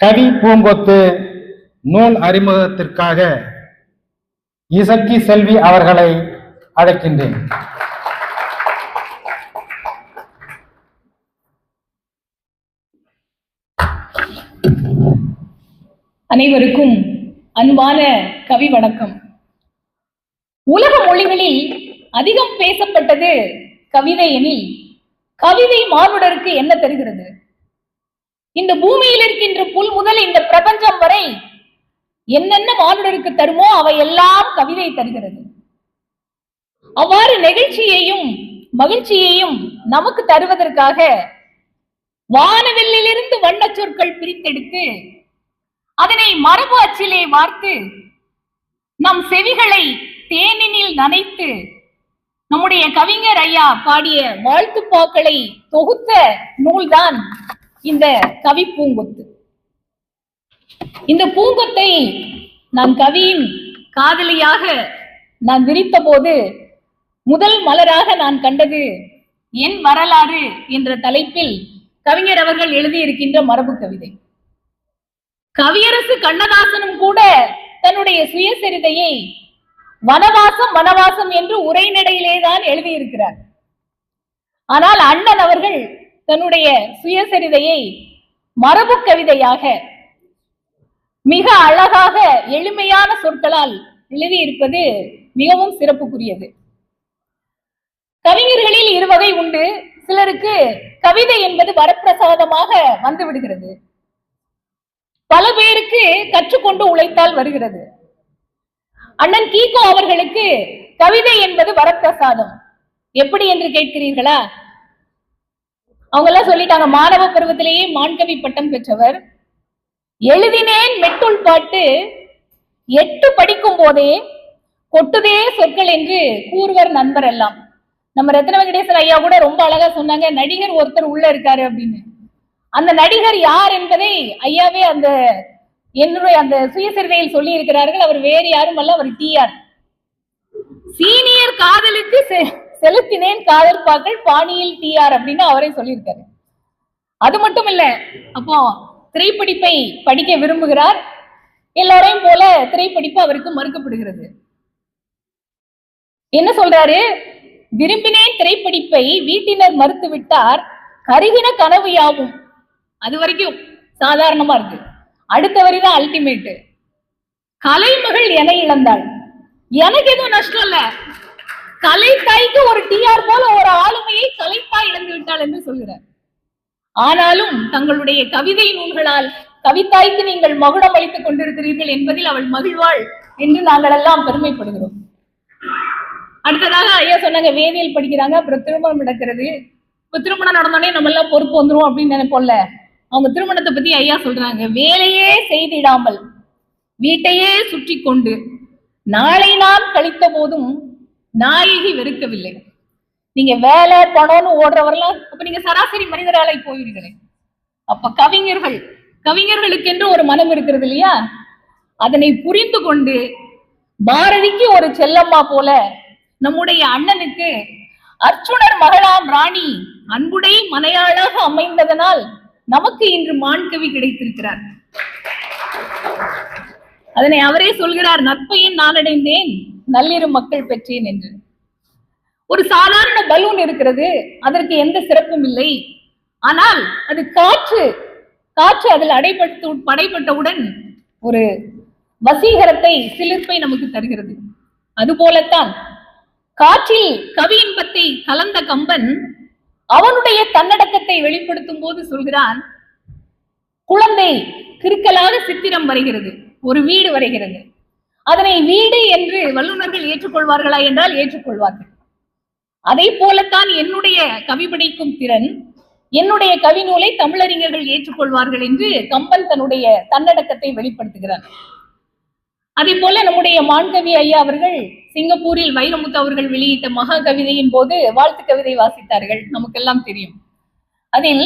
கவி பூங்கொத்து நூல் அறிமுகத்திற்காக இசக்கி செல்வி அவர்களை அழைக்கின்றேன். அனைவருக்கும் அன்பான கவி வணக்கம். உலக மொழிகளில் அதிகம் பேசப்பட்டது கவிதை எனில் கவிதை மானுடருக்கு என்ன தருகிறது? இந்த பூமியில் இருக்கின்ற புல் முதல் இந்த பிரபஞ்சம் வரை என்னென்ன மானுடருக்கு தருமோ அவை எல்லாம் கவிதை தருகிறது. அவ்வாறு நெகிழ்ச்சியையும் மகிழ்ச்சியையும் நமக்கு தருவதற்காக வானவெல்லிலிருந்து வண்ண சொற்கள் பிரித்தெடுத்து அதனை மரபு அச்சிலே வார்த்து நம் செவிகளை தேனினில் நனைத்து நம்முடைய கவிஞர் ஐயா பாடிய வாழ்த்துப்பாக்களை தொகுத்த நூல்தான் இந்த கவி பூங்கொத்து. இந்த பூங்கொத்தை நான் கவியின் காதலியாக நான் விரித்த போது முதல் மலராக நான் கண்டது என் வரலாறு என்ற தலைப்பில் கவிஞர் அவர்கள் எழுதியிருக்கின்ற மரபு கவிதை. கவியரசு கண்ணதாசனும் கூட தன்னுடைய சுயசரிதையை வனவாசம் வனவாசம் என்று உரைநடையிலே தான் எழுதியிருக்கிறார். ஆனால் அண்ணன் அவர்கள் தன்னுடைய சுயசரிதையை மரபு கவிதையாக மிக அழகாக எளிமையான சொற்களால் எழுதியிருப்பது மிகவும் சிறப்புக்குரியது. கவிஞர்களில் இருவகை உண்டு. சிலருக்கு கவிதை என்பது வரப்பிரசாதமாக வந்து விடுகிறது பல பேருக்கு கற்றுக்கொண்டு உழைத்தால் வருகிறது. அண்ணன் கீகோ அவர்களுக்கு கவிதை என்பது வரப்பிரசாதம். எப்படி என்று கேட்கிறீர்களா? அவங்க எல்லாம் சொல்லிட்டாங்க மாணவ பருவத்திலேயே மான்கவி பட்டம் பெற்றவர். எழுதினேன் மெட்டுள் பாட்டு. எட்டு படிக்கும் போதே கொட்டுதே சொற்கள் என்று கூறுவர் நண்பர் எல்லாம். நம்ம ரத்ன வெங்கடேசன் ஐயா கூட ரொம்ப அழகா சொன்னாங்க நடிகர் ஒருத்தர் உள்ள இருக்காரு அப்படின்னு. அந்த நடிகர் யார் என்பதை ஐயாவே அந்த என்னுடைய அந்த சுயசரிதையில் சொல்லி இருக்கிறார்கள் அவர் வேறு யாரும் அல்ல அவர் டிஆர் சீனியர் காதலுக்கு செ- செலுத்தினேன் காதல் பாக்கள் பாணியில் டிஆர் அப்படின்னு அவரே சொல்லியிருக்காரு. அது மட்டும் இல்ல அப்போ திரைப்படிப்பை படிக்க விரும்புகிறார். எல்லாரையும் போல திரைப்படிப்பு அவருக்கு மறுக்கப்படுகிறது. என்ன சொல்றாரு? விரும்பினேன் திரைப்படிப்பை வீட்டினர் மறுத்து விட்டார் கருகின கனவு யாவும். அது வரைக்கும் சாதாரணமா இருக்கு. அடுத்த வரி தான் அல்டிமேட் கலைமகள் என இழந்தாள். எனக்கு எதுவும் நஷ்டம் இல்ல. கலைத்தாய்க்கு ஒரு டிஆர் போல ஒரு ஆளுமையை கலைத்தாய் இழந்து விட்டாள் என்று சொல்கிறார். ஆனாலும் தங்களுடைய கவிதை நூல்களால் கவித்தாய்க்கு நீங்கள் மகுடம் அளித்துக் கொண்டிருக்கிறீர்கள் என்பதில் அவள் மகிழ்வாள் என்று நாங்கள் எல்லாம் பெருமைப்படுகிறோம். அடுத்ததாக ஐயா சொன்னாங்க வேதியியல் படிக்கிறாங்க அப்புறம் திருமணம் நடக்கிறது. இப்ப திருமணம் நடந்தோடனே நம்ம எல்லாம் பொறுப்பு வந்துரும் அப்படின்னு நினைப்போம்ல. அவங்க திருமணத்தை பத்தி ஐயா சொல்றாங்க வேலையே செய்திடாமல் வீட்டையே சுற்றி கொண்டு நாளை நாள் கழித்த போதும் நாயகி வெறுக்கவில்லை. நீங்க வேலை பணம்னு ஓடுறவரெல்லாம் அப்ப நீங்க சராசரி மனிதராலை போயிருங்களே அப்ப கவிஞர்கள் கவிஞர்களுக்கென்று ஒரு மனம் இருக்கிறது இல்லையா? அதனை புரிந்து கொண்டு பாரதிக்கு ஒரு செல்லம்மா போல நம்முடைய அண்ணனுக்கு அர்ச்சுனர் மகளாம் ராணி அன்புடை மனையாளாக அமைந்ததனால் நமக்கு இன்று மான்கவி கிடைத்திருக்கிறார். அதனை அவரே சொல்கிறார் நட்பையும் நான் அடைந்தேன் நள்ளிரு மக்கள் பெற்றேன் என்று. ஒரு சாதாரண பலூன் இருக்கிறது அதற்கு எந்த சிறப்பும் இல்லை. ஆனால் அது காற்று காற்று அதில் அடைபட்டு படைப்பட்டவுடன் ஒரு வசீகரத்தை சிலிர்ப்பை நமக்கு தருகிறது. அதுபோலத்தான் காற்றில் கவி இன்பத்தை கலந்த கம்பன் அவனுடைய தன்னடக்கத்தை வெளிப்படுத்தும் போது சொல்கிறான் குழந்தை கிறுக்கலாக சித்திரம் வருகிறது. ஒரு வீடு வரைகிறது. அதனை வீடு என்று வல்லுநர்கள் ஏற்றுக்கொள்வார்களா என்றால் ஏற்றுக்கொள்வார்கள். அதை போலத்தான் என்னுடைய கவி படைக்கும் திறன் என்னுடைய கவி நூலை தமிழறிஞர்கள் ஏற்றுக்கொள்வார்கள் என்று கம்பன் தன்னுடைய தன்னடக்கத்தை வெளிப்படுத்துகிறார். அதே போல நம்முடைய மான்கவி ஐயா அவர்கள் சிங்கப்பூரில் வைரமுத்து அவர்கள் வெளியிட்ட மகா கவிதையின் போது வாழ்த்து கவிதை வாசித்தார்கள். நமக்கெல்லாம் தெரியும். அதில்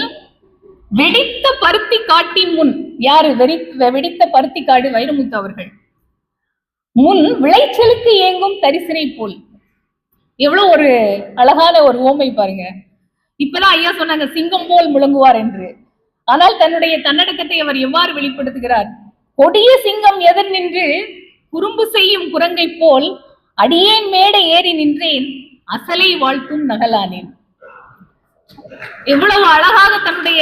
வெடித்த பருத்தி காட்டின் முன் யாரு வெறி வெடித்த பருத்தி காடு வைரமுத்து அவர்கள்? முன் விளைச்சலுக்கு ஏங்கும் தரிசனை போல். எவ்வளவு ஒரு அழகான ஒரு ஓமை பாருங்க. இப்பதான் ஐயா சொன்னாங்க சிங்கம் போல் முழங்குவார் என்று. ஆனால் தன்னுடைய தன்னடக்கத்தை அவர் எவ்வாறு வெளிப்படுத்துகிறார்? கொடிய சிங்கம் எதிர் நின்று குறும்பு செய்யும் குரங்கை போல் அடியேன் மேடை ஏறி நின்றேன் அசலை வாழ்த்தும் நகலானேன். எவ்வளவு அழகாக தன்னுடைய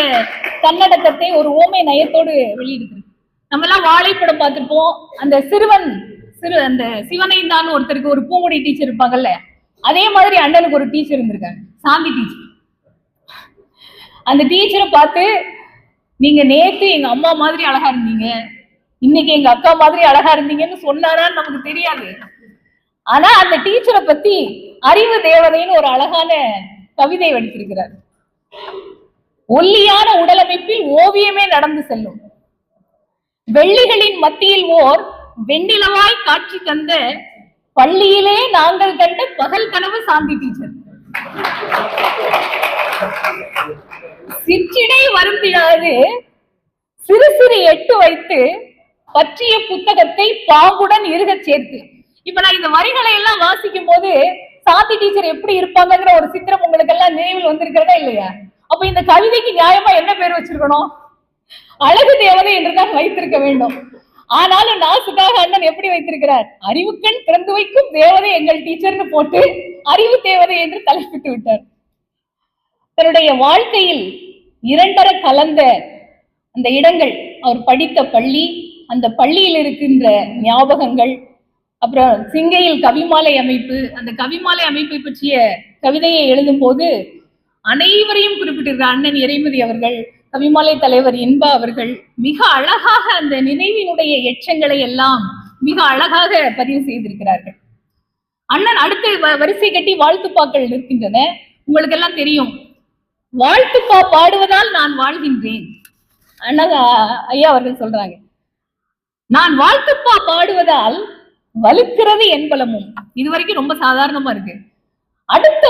தன்னடக்கத்தை ஒரு ஓமை நயத்தோடு வெளியிடுகிறது. நம்ம எல்லாம் வாழைப்படம் பார்த்திருப்போம். அந்த சிறுவன் சிறு அந்த சிவனைந்தான் ஒருத்தருக்கு ஒரு பூங்குடி டீச்சர் இருப்பாங்கல்ல அதே மாதிரி அண்ணனுக்கு ஒரு டீச்சர் இருந்திருக்காங்க சாந்தி டீச்சர் அந்த டீச்சரை பார்த்து நீங்க நேத்து எங்க அம்மா மாதிரி அழகா இருந்தீங்க. இன்னைக்கு எங்க அக்கா மாதிரி அழகா இருந்தீங்கன்னு சொன்னாரான்னு நமக்கு தெரியாது. ஆனா அந்த டீச்சரை பத்தி அறிவு தேவதைன்னு ஒரு அழகான கவிதை வடித்திருக்கிறார். ஒல்லியான உடலமைப்பில் ஓவியமே நடந்து செல்லும். வெள்ளிகளின் மத்தியில் ஓர் வெண்ணிலவாய் காட்சி தந்த பள்ளியிலே நாங்கள் கண்ட பகல் கனவு சாந்தி டீச்சர். சிற்றிடை வருந்திடாது சிறு சிறு எட்டு வைத்து பற்றிய புத்தகத்தை பாம்புடன் இருக சேர்த்து. இப்ப நான் இந்த வரிகளை எல்லாம் வாசிக்கும் போது சாந்தி டீச்சர் எப்படி இருப்பாங்கிற ஒரு சித்திரம் உங்களுக்கு எல்லாம் நினைவில் வந்திருக்கிறதா இல்லையா? அப்ப இந்த கவிதைக்கு நியாயமா என்ன பேர் வச்சிருக்கணும்? அழகு தேவதை என்றுதான் வைத்திருக்க வேண்டும். ஆனாலும் நாசுக்காக அண்ணன் எப்படி வைத்திருக்கிறார்? அறிவுக்கண் திறந்து வைக்கும் தேவதை எங்கள் டீச்சர்னு போட்டு அறிவு தேவதை என்று தலைப்பிட்டு விட்டார். தன்னுடைய வாழ்க்கையில் இரண்டர கலந்த அந்த இடங்கள் அவர் படித்த பள்ளி அந்த பள்ளியில் இருக்கின்ற ஞாபகங்கள் அப்புறம் சிங்கையில் கவிமாலை அமைப்பு அந்த கவிமாலை அமைப்பை பற்றிய கவிதையை எழுதும் போது அனைவரையும் குறிப்பிட்டிருக்கிறார் அண்ணன் இறைமதி அவர்கள் கவிமாலை தலைவர் இன்பா அவர்கள் மிக அழகாக அந்த நினைவினுடைய எச்சங்களை எல்லாம் மிக அழகாக பதிவு செய்திருக்கிறார்கள். அண்ணன் அடுத்து வ- வரிசை கட்டி வாழ்த்துப்பாக்கள் நிற்கின்றன. உங்களுக்கு எல்லாம் தெரியும். வாழ்த்துப்பா பாடுவதால் நான் வாழ்கின்றேன். அண்ணா ஐயா அவர்கள் சொல்றாங்க. நான் வாழ்த்துப்பா பாடுவதால் வலுக்கிறது என்பலமும் இது வரைக்கும் ரொம்ப சாதாரணமா இருக்கு. அடுத்த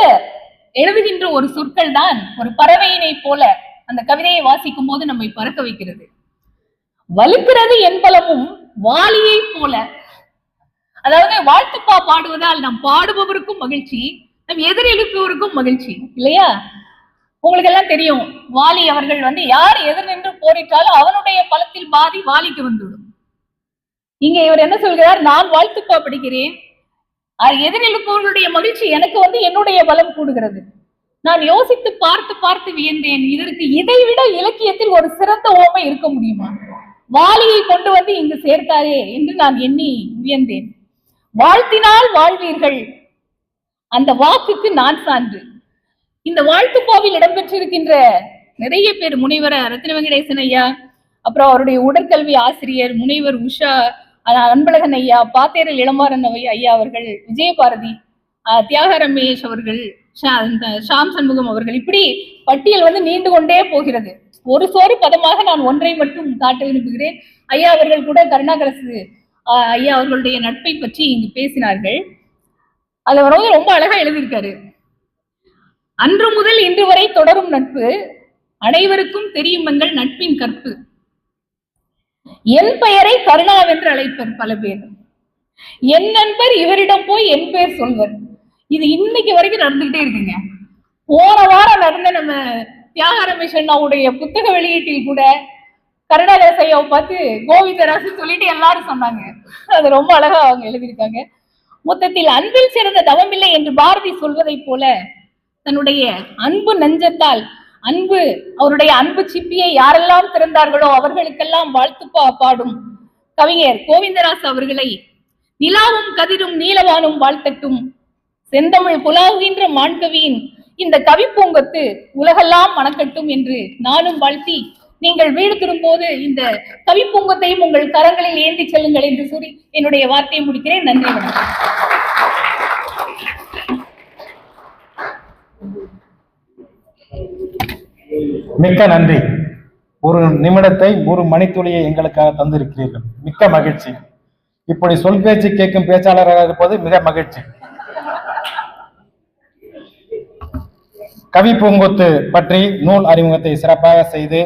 எழுதுகின்ற ஒரு சொற்கள் தான் ஒரு பறவையினை போல அந்த கவிதையை வாசிக்கும் போது நம்மை பறக்க வைக்கிறது. வலுக்கிறது என்பலமும் வாலியை போல. அதாவது வாழ்த்துப்பா பாடுவதால் நம் பாடுபவருக்கும் மகிழ்ச்சி நம் எதிரெழுப்பவருக்கும் மகிழ்ச்சி இல்லையா? உங்களுக்கு எல்லாம் தெரியும் வாலி அவர்கள் வந்து யார் எதிர் நின்று போரிட்டாலும் அவனுடைய பலத்தில் பாதி வாலிக்கு வந்துவிடும். இங்க இவர் என்ன சொல்கிறார்? நான் வாழ்த்துப்பா படிக்கிறேன் அஹ் மகிழ்ச்சி எனக்கு வந்து என்னுடைய பலம் கூடுகிறது. நான் யோசித்து பார்த்து பார்த்து வியந்தேன். இதற்கு இதைவிட இலக்கியத்தில் ஒரு சிறந்த ஓமை இருக்க முடியுமா? வாலியை கொண்டு வந்து இங்கு சேர்த்தாரே என்று நான் எண்ணி வியந்தேன். வாழ்த்தினால் வாழ்வீர்கள். அந்த வாக்குக்கு நான் சான்று. இந்த வாழ்த்துப்பாவில் இடம்பெற்றிருக்கின்ற நிறைய பேர் முனைவர் ரத்ன வெங்கடேசன் ஐயா அப்புறம் அவருடைய உடற்கல்வி ஆசிரியர் முனைவர் உஷா அன்பழகன் ஐயா பாத்தேரல் இளமாறன் ஐயா ஐயா அவர்கள் விஜயபாரதி தியாக ரமேஷ் அவர்கள் ஷா- ஷாம் சண்முகம் அவர்கள் இப்படி பட்டியல் வந்து நீண்டு கொண்டே போகிறது. ஒரு சோறு பதமாக நான் ஒன்றை மட்டும் காட்ட விரும்புகிறேன். ஐயா அவர்கள் கூட கருணாகரசு ஐயா அவர்களுடைய நட்பை பற்றி இங்கு பேசினார்கள். அதுல அவர் வந்து ரொம்ப அழகா எழுதியிருக்காரு. அன்று முதல் இன்று வரை தொடரும் நட்பு அனைவருக்கும் தெரியும் எங்கள் நட்பின் கற்பு. என் பெயரை கருணாவென்று அழைப்பர் பல பேர். என் நண்பர் இவரிடம் போய் என் பெயர் சொல்வர். இது இன்னைக்கு வரைக்கும் நடந்துகிட்டே இருக்குங்க. போன வாரம் நடந்த நம்ம தியாக ரமேஷ் அண்ணாவுடைய புத்தக வெளியீட்டில் கூட கருணாதாஸ் ஐயாவை பார்த்து கோவிந்தராசு சொல்லிட்டு எல்லாரும் சொன்னாங்க. அது ரொம்ப அழகா அவங்க எழுதியிருக்காங்க. மொத்தத்தில் அன்பில் சிறந்த தவமில்லை என்று பாரதி சொல்வதைப் போல தன்னுடைய அன்பு நெஞ்சத்தால் அன்பு அவருடைய அன்பு சிப்பியை யாரெல்லாம் திறந்தார்களோ அவர்களுக்கெல்லாம் வாழ்த்து பாடும். கவிஞர் கோவிந்தராஸ் அவர்களை நிலாவும் கதிரும் நீலவானும் வாழ்த்தட்டும். செந்தமிழ் புலாவுகின்ற மாண்கவியின் இந்த கவி பூங்கத்து உலகெல்லாம் மணக்கட்டும் என்று நானும் வாழ்த்தி நீங்கள் வீடு திரும்போது இந்த கவி பூங்கத்தையும் உங்கள் கரங்களில் ஏந்தி செல்லுங்கள் என்று கூறி என்னுடைய வார்த்தையை முடிக்கிறேன். நன்றி வணக்கம். மிக்க நன்றி. ஒரு நிமிடத்தை ஒரு மணித்துளியை எங்களுக்காக தந்திருக்கிறீர்கள். மிக்க மகிழ்ச்சி. இப்படி சொல் பேச்சு கேட்கும் பேச்சாளராக இருப்பது மிக மகிழ்ச்சி. கவி பூங்கொத்து பற்றி நூல் அறிமுகத்தை சிறப்பாக செய்து